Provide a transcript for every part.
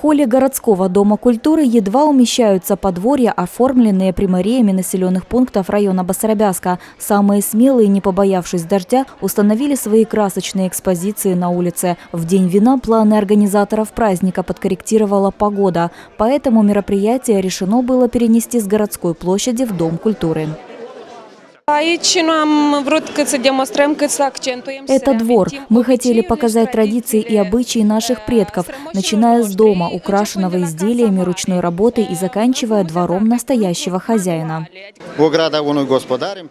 холле городского дома культуры едва умещаются подворья, оформленные примариями населенных пунктов района Басарабяска. Самые смелые, не побоявшись дождя, установили свои красочные экспозиции на улице. В день вина планы организаторов праздника подкорректировала погода, поэтому мероприятие решено было перенести с городской площади в Дом культуры. Это двор. Мы хотели показать традиции и обычаи наших предков, начиная с дома, украшенного изделиями ручной работы и заканчивая двором настоящего хозяина.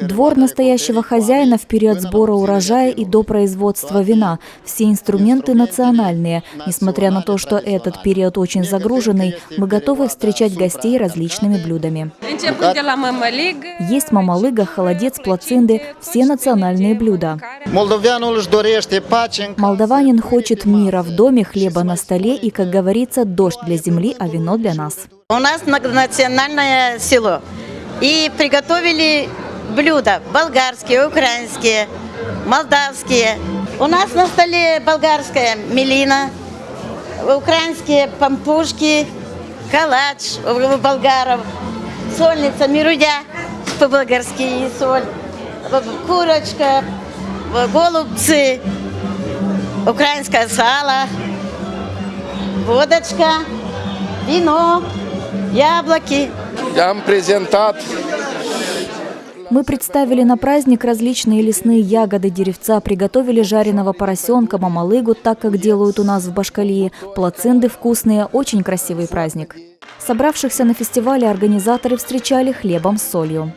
Двор настоящего хозяина в период сбора урожая и до производства вина. Все инструменты национальные. Несмотря на то, что этот период очень загруженный, мы готовы встречать гостей различными блюдами. Есть мамалыга, холодец, плацинды – все национальные блюда. Молдаванин хочет мира в доме, хлеба на столе и, как говорится, дождь для земли, а вино для нас. У нас многонациональное село. И приготовили блюда болгарские, украинские, молдавские. У нас на столе болгарская мелина, украинские пампушки, калач у болгаров, сольница мирудя по-болгарски соль, курочка, голубцы, украинское сало, водочка, вино, яблоки. Am prezentat Мы представили на праздник различные лесные ягоды, деревца, приготовили жареного поросенка, мамалыгу, так как делают у нас в Башкалии, плацинды вкусные, очень красивый праздник. Собравшихся на фестивале организаторы встречали хлебом с солью.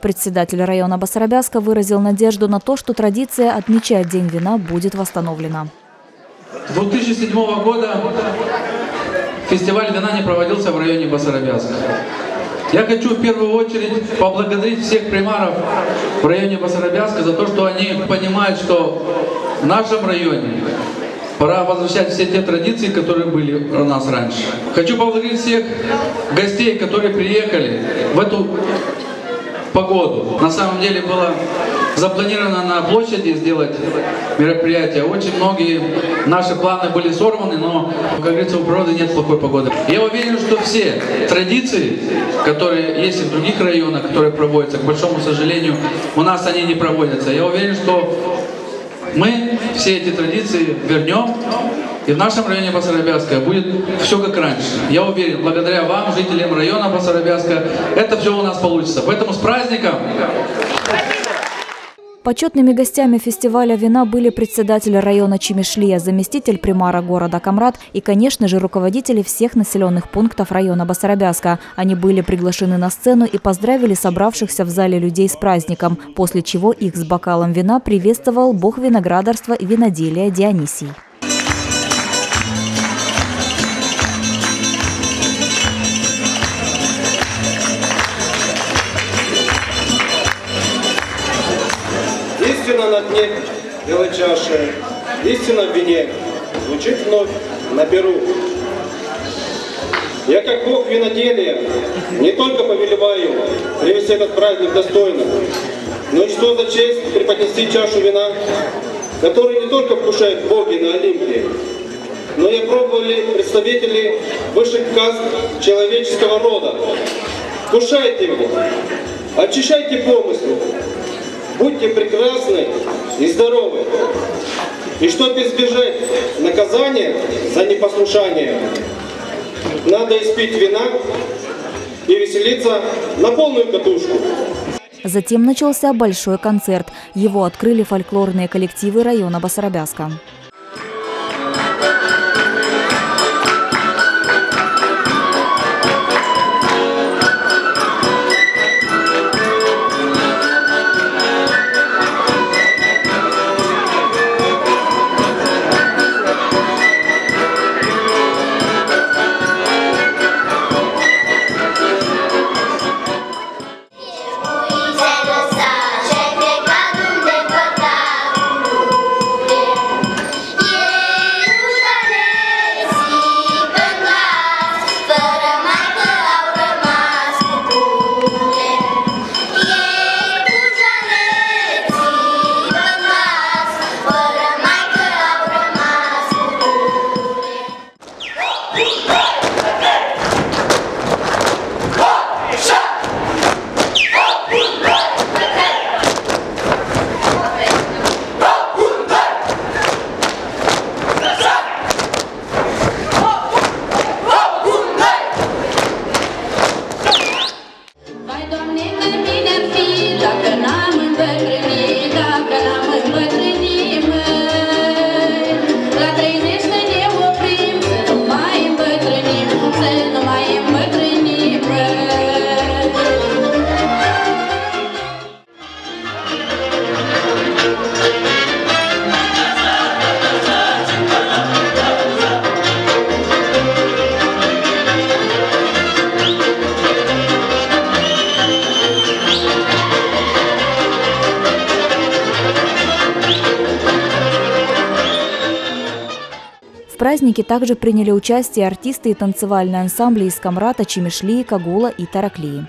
Председатель района Басарабяска выразил надежду на то, что традиция отмечать День вина будет восстановлена. С 2007 года фестиваль вина не проводился в районе Басарабяска. Я хочу в первую очередь поблагодарить всех примаров в районе Басарабяска за то, что они понимают, что в нашем районе пора возвращать все те традиции, которые были у нас раньше. Хочу поблагодарить всех гостей, которые приехали в эту погоду. На самом деле было запланировано на площади сделать мероприятие. Очень многие наши планы были сорваны, но, как говорится, у природы нет плохой погоды. Я уверен, что все традиции, которые есть и в других районах, которые проводятся, к большому сожалению, у нас они не проводятся. Я уверен, что мы все эти традиции вернем, и в нашем районе Басарабяска будет все как раньше. Я уверен, благодаря вам, жителям района Басарабяска, это все у нас получится. Поэтому с праздником! Почетными гостями фестиваля вина были председатель района Чемишлия, заместитель примара города Камрад и, конечно же, руководители всех населенных пунктов района Басарабяска. Они были приглашены на сцену и поздравили собравшихся в зале людей с праздником, после чего их с бокалом вина приветствовал бог виноградарства и виноделия Дионисий. Белой чаши, истина в вине, звучит вновь. На перу. Я как Бог виноделия. Не только повелеваю привести этот праздник достойно, но и что за честь преподнести чашу вина, которую не только вкушают боги на Олимпе, но и пробовали представители высших каст человеческого рода. Вкушайте его, очищайте помыслы, Будьте прекрасны и здоровы. И чтобы избежать наказания за непослушание, надо испить вина и веселиться на полную катушку. Затем начался большой концерт. Его открыли фольклорные коллективы района Басарабяска. Празднике также приняли участие артисты и танцевальные ансамбли из Камрата, Чемишли, Кагула и Тараклии.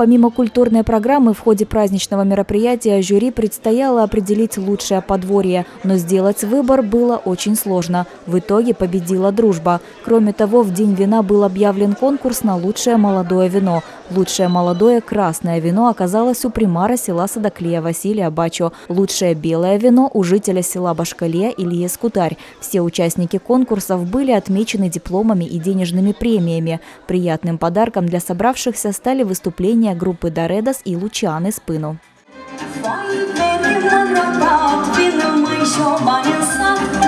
Помимо культурной программы, в ходе праздничного мероприятия жюри предстояло определить лучшее подворье, но сделать выбор было очень сложно. В итоге победила дружба. Кроме того, в День вина был объявлен конкурс на лучшее молодое вино. Лучшее молодое красное вино оказалось у примара села Садаклея Василия Бачо. Лучшее белое вино у жителя села Башкалия Ильи Скутарь. Все участники конкурсов были отмечены дипломами и денежными премиями. Приятным подарком для собравшихся стали выступления группы Доредос и Лучаны Спыну. Foaie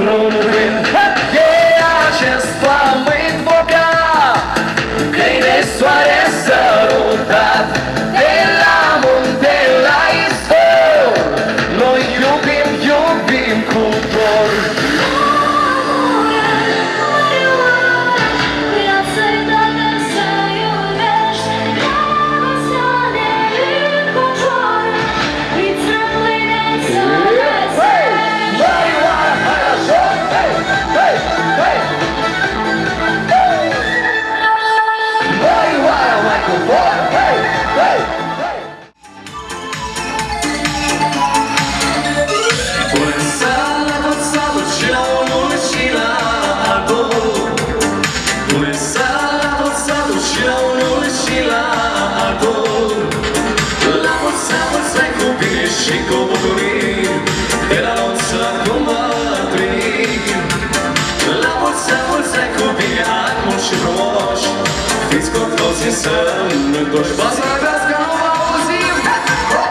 blown away. Unde s-a dus, s-a la mulți mulți ani și cu bucurii De la mulți la mulți mulți ani cu și frumoși. Fiți cu sănătoși să aveați că nu vă!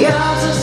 The odds